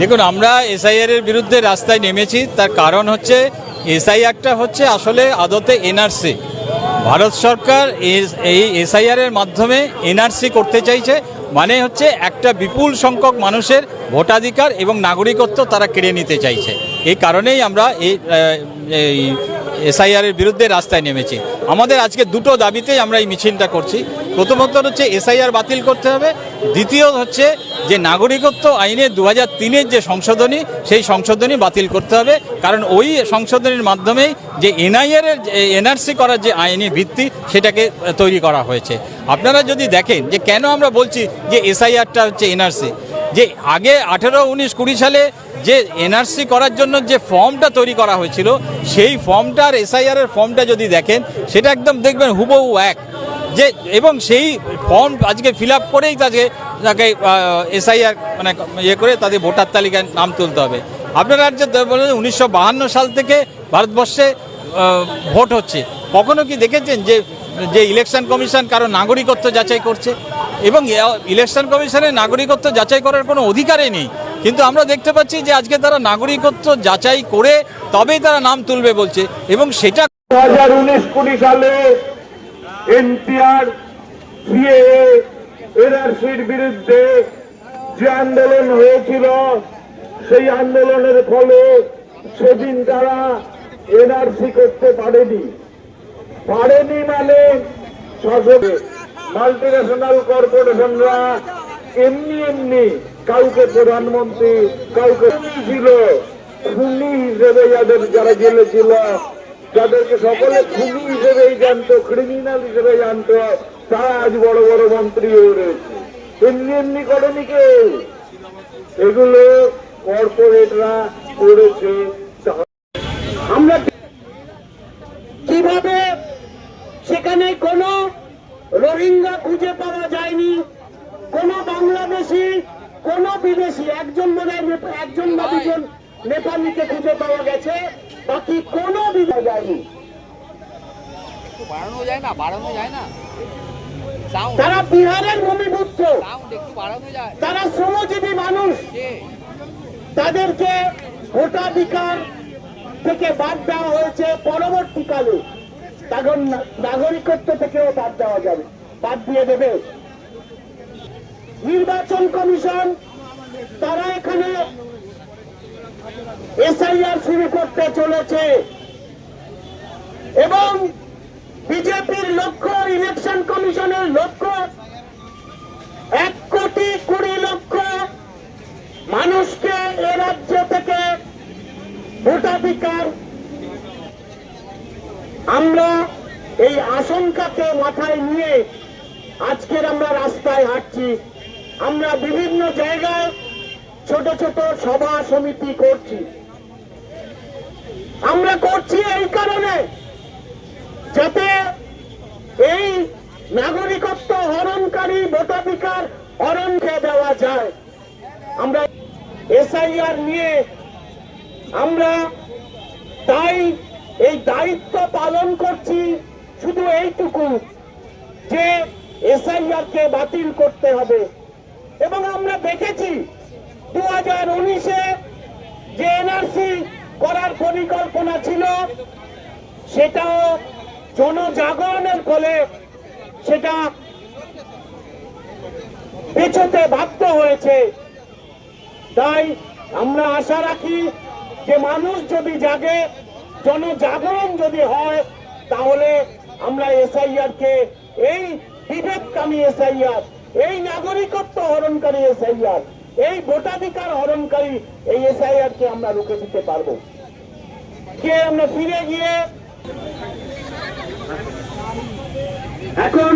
দেখুন আমরা এসআইআর এর বিরুদ্ধে রাস্তায় নেমেছি। তার কারণ হচ্ছে এসআইআরটা হচ্ছে আসলে আদতে এনআরসি ভারত সরকার এই এসআইআর এর মাধ্যমে এনআরসি করতে চাইছে মানে হচ্ছে একটা বিপুল সংখ্যক মানুষের ভোটাধিকার এবং নাগরিকত্ব তারা কেড়ে নিতে চাইছে। এই কারণেই আমরা এই আহ, এই এসআইআর এর বিরুদ্ধে রাস্তায় নেমেছি। আমাদের আজকে দুটো দাবিতেই আমরা এই মিছিলটা করছি। প্রথমত হচ্ছে এসআইআর বাতিল করতে হবে। দ্বিতীয় হচ্ছে যে নাগরিকত্ব আইনে দু হাজার তিনের যে সংশোধনী, সেই সংশোধনী বাতিল করতে হবে। কারণ ওই সংশোধনীর মাধ্যমেই যে এনআইআর এর এনআরসি করার যে আইনি ভিত্তি, সেটাকে তৈরি করা হয়েছে। আপনারা যদি দেখেন যে কেন আমরা বলছি যে এসআইআরটা হচ্ছে এনআরসি, যে আগে আঠেরো, উনিশ, কুড়ি সালে যে এনআরসি করার জন্য যে ফর্মটা তৈরি করা হয়েছিল, সেই ফর্মটা আর এসআইআর এর ফর্মটা যদি দেখেন, সেটা একদম দেখবেন হুবহু এক। যে, এবং সেই ফর্ম আজকে ফিল আপ করেই তাকে তাকে এসআইআর মানে ইয়ে করে তাদের ভোটার তালিকায় নাম তুলতে হবে। আপনারা যে বলেন উনিশশো সাল থেকে ভারতবর্ষে ভোট হচ্ছে। কখনো কি দেখেছেন যে যে ইলেকশন কমিশন কারও নাগরিকত্ব যাচাই করছে? এবং ইলেকশন কমিশনের নাগরিকত্ব যাচাই করার কোনো অধিকারই নেই। কিন্তু আমরা দেখতে পাচ্ছি যে আজকে তারা নাগরিকত্ব যাচাই করে তবেই তারা নাম তুলবে বলছে। এবং সেটা দু হাজার উনিশ কুড়ি সালে এনপিআর এনআরসির বিরুদ্ধে যে আন্দোলন হয়েছিল, সেই আন্দোলনের ফলে সেদিন তারা এনআরসি করতে পারেনি। পারেনি মানে শাসকে মাল্টিন্যাশনাল কর্পোরেশনরা এমনি এমনি কাউকে প্রধানমন্ত্রী, কাউকে ছিল, খুনি হিসেবে যাদের যারা জেলে ছিল, যাদেরকে সকলে খুনি হিসেবেই জানতো ক্রিমিনাল হিসেবে জানতো তারা বড় বড় মন্ত্রী হয়ে রয়েছে। এমনি এমনি করেনি কেউ এগুলো কর্পোরেটরা করেছে। আমরা কীভাবে সেখানে কোনো রোহিঙ্গা খুঁজে পাওয়া যায়নি? কোনো বাংলাদেশি, কোনো বিদেশি, একজন মনে একজন বা দুজন নেপালিকে খুঁজে পাওয়া গেছে, বাকি কোনো বিদেশি যায়নি। বাড়ানো যায় না, বাড়ানো যায় না। তারা বিহারের ভূমিপুত্র। তারা শ্রমজীবী মানুষ। তাদেরকে ভোটাধিকার থেকে বাদ দেওয়া হয়েছে পরবর্তীকালে। তখন নাগরিকত্ব থেকেও বাদ দেওয়া যাবে। বাদ দিয়ে দেবে। নির্বাচন কমিশন তারা এখানে এসআইআর শুরু করতে চলেছে। এবং বিজেপির লক্ষ্য ইলেকশন কমিশনের ভোটাধিকার। আমরা এই আশঙ্কাকে মাথায় নিয়ে আজকের আমরা রাস্তায় হাঁটছি। আমরা বিভিন্ন জায়গায় ছোট ছোট সভা সমিতি করছি। আমরা করছি এই কারণে যাতে এই নাগরিকত্ব হরণকারী ভোটাধিকার হরণকে দেওয়া যায়। আমরা এসআইআর নিয়ে আমরা তাই এই দায়িত্ব পালন করছি শুধু এইটুকু যে এসআইআর কে বাতিল করতে হবে। এবং আমরা দেখেছি দু হাজার উনিশে যে এনআরসি করার পরিকল্পনা ছিল, সেটাও জনজাগরণের ফলে সেটা পেছোতে বাধ্য হয়েছে। তাই আমরা আশা রাখি যে মানুষ যদি জাগে, জনজাগরণ যদি হয়, তাহলে আমরা এসআইআর কে এই বিবেককামী এসআইআর, এই নাগরিকত্ব হরণকারী এসআইআর, এই ভোটাধিকার হরণকারী এই এসআইআর কে আমরা রুখে দিতে পারব। কে আমরা ফিরে গিয়ে এখন